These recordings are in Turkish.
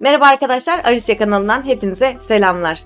Merhaba arkadaşlar, Arisya kanalından hepinize selamlar.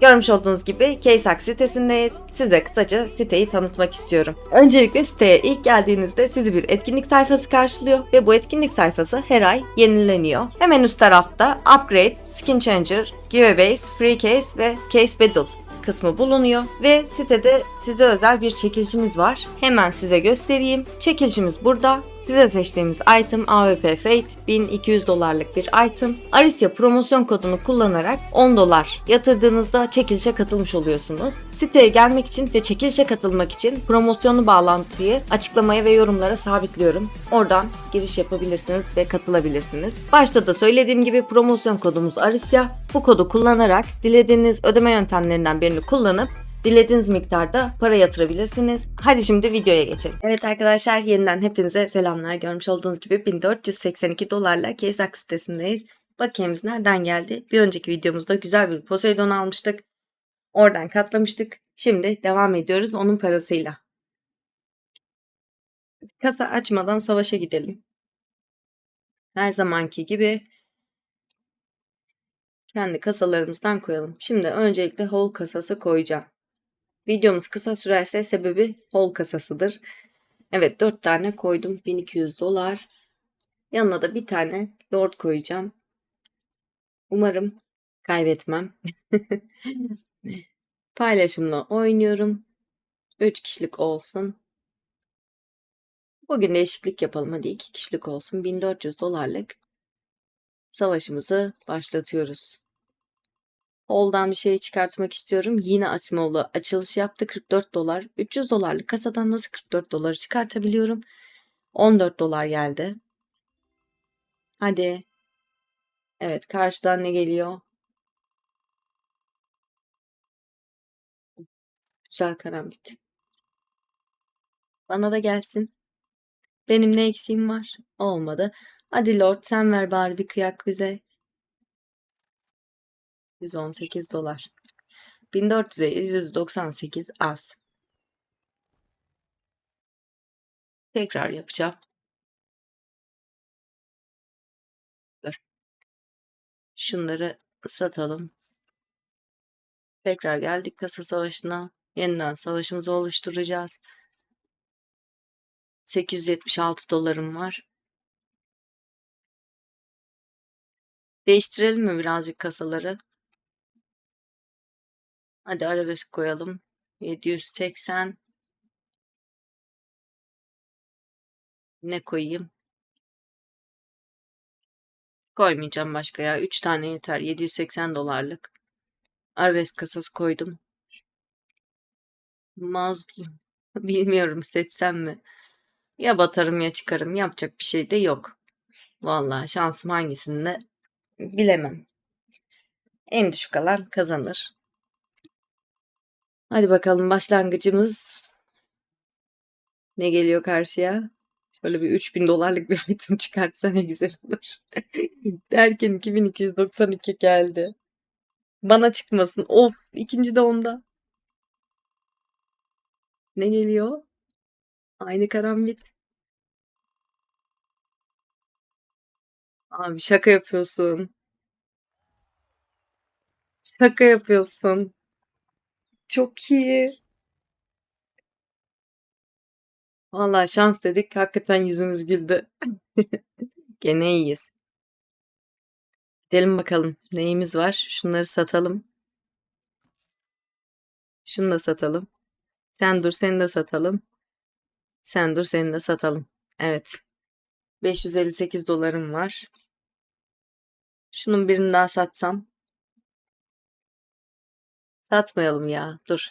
Görmüş olduğunuz gibi Kaysak sitesindeyiz. Size kısaca siteyi tanıtmak istiyorum. Öncelikle siteye ilk geldiğinizde sizi bir etkinlik sayfası karşılıyor ve bu etkinlik sayfası her ay yenileniyor. Hemen üst tarafta Upgrade, Skin Changer, Giveaways, Free Case ve Case Battle kısmı bulunuyor ve sitede size özel bir çekilişimiz var. Hemen size göstereyim. Çekilişimiz burada. Size seçtiğimiz item AWP Fate 1200 dolarlık bir item. Arisya promosyon kodunu kullanarak 10 dolar yatırdığınızda çekilişe katılmış oluyorsunuz. Siteye gelmek için ve çekilişe katılmak için promosyonlu bağlantıyı açıklamaya ve yorumlara sabitliyorum. Oradan giriş yapabilirsiniz ve katılabilirsiniz. Başta da söylediğim gibi promosyon kodumuz Arisya. Bu kodu kullanarak dilediğiniz ödeme yöntemlerinden birini kullanıp dilediğiniz miktarda para yatırabilirsiniz. Hadi şimdi videoya geçelim. Evet arkadaşlar yeniden hepinize selamlar. Görmüş olduğunuz gibi 1482 dolarla Keysak sitesindeyiz. Bakiyemiz nereden geldi? Bir önceki videomuzda güzel bir Poseidon almıştık. Oradan katlamıştık. Şimdi devam ediyoruz onun parasıyla. Kasa açmadan savaşa gidelim. Her zamanki gibi kendi kasalarımızdan koyalım. Şimdi öncelikle whole kasası koyacağım. Videomuz kısa sürerse sebebi whole kasasıdır. Evet 4 tane koydum. 1200 dolar. Yanına da bir tane lord koyacağım. Umarım kaybetmem. Paylaşımla oynuyorum. 3 kişilik olsun. Bugün değişiklik yapalım. Hadi 2 kişilik olsun. 1400 dolarlık savaşımızı başlatıyoruz. Oldan bir şey çıkartmak istiyorum. Yine Asimov'la açılış yaptı. 44 dolar. 300 dolarlık kasadan nasıl 44 doları çıkartabiliyorum? 14 dolar geldi. Hadi. Evet karşıdan ne geliyor? Güzel karambit. Bana da gelsin. Benim ne eksiğim var? Olmadı. Hadi Lord sen ver bari bir kıyak bize. 118 dolar. 1400'e 198 az. Tekrar yapacağım. Dur. Şunları satalım. Tekrar geldik kasa savaşına. Yeniden savaşımızı oluşturacağız. 876 dolarım var. Değiştirelim mi birazcık kasaları? Hadi arabesk koyalım. 780. Ne koyayım? Koymayacağım başka ya. 3 tane yeter. 780 dolarlık. Arabesk kasası koydum. Mazlum. Bilmiyorum seçsem mi? Ya batarım ya çıkarım. Yapacak bir şey de yok. Vallahi şansım hangisinde bilemem. En düşük alan kazanır. Hadi bakalım başlangıcımız ne geliyor karşıya? Şöyle bir 3000 dolarlık bir item çıkartsa ne güzel olur. Derken 2292 geldi. Bana çıkmasın. Of ikinci de onda. Ne geliyor? Aynı karambit. Abi şaka yapıyorsun. Şaka yapıyorsun. Çok iyi. Vallahi şans dedik. Hakikaten yüzümüz güldü. Gene iyiyiz. Gidelim bakalım. Neyimiz var? Şunları satalım. Şunu da satalım. Sen dur seni de satalım. Sen dur seni de satalım. Evet. 558 dolarım var. Şunun birini daha satsam. Satmayalım ya. Dur.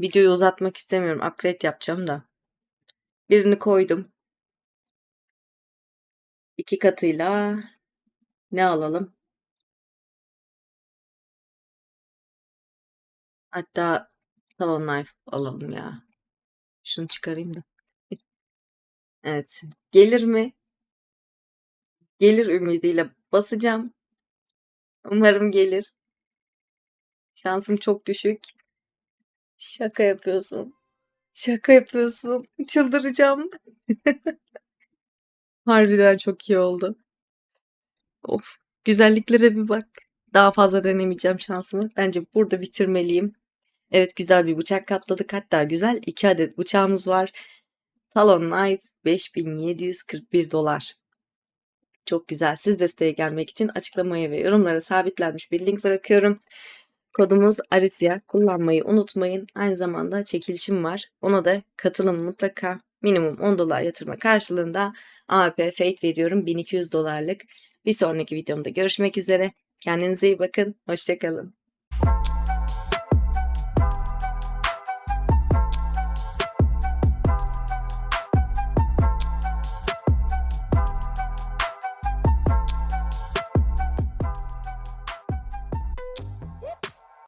Videoyu uzatmak istemiyorum. Upgrade yapacağım da. Birini koydum. İki katıyla ne alalım? Hatta salon knife alalım ya. Şunu çıkarayım da. Evet. Gelir mi? Gelir ümidiyle basacağım. Umarım gelir. Şansım çok düşük. Şaka yapıyorsun. Şaka yapıyorsun. Çıldıracağım. Harbiden çok iyi oldu. Of. güzelliklere bir bak. Daha fazla denemeyeceğim şansımı. Bence burada bitirmeliyim. Evet güzel bir bıçak katladık. Hatta güzel iki adet bıçağımız var. Talon Knife 5741 dolar. Çok güzel. Siz de siteye gelmek için açıklamaya ve yorumlara sabitlenmiş bir link bırakıyorum. Kodumuz Arisya. Kullanmayı unutmayın. Aynı zamanda çekilişim var. Ona da katılın mutlaka. Minimum 10 dolar yatırma karşılığında AAP Fate veriyorum 1200 dolarlık. Bir sonraki videomda görüşmek üzere. Kendinize iyi bakın. Hoşçakalın.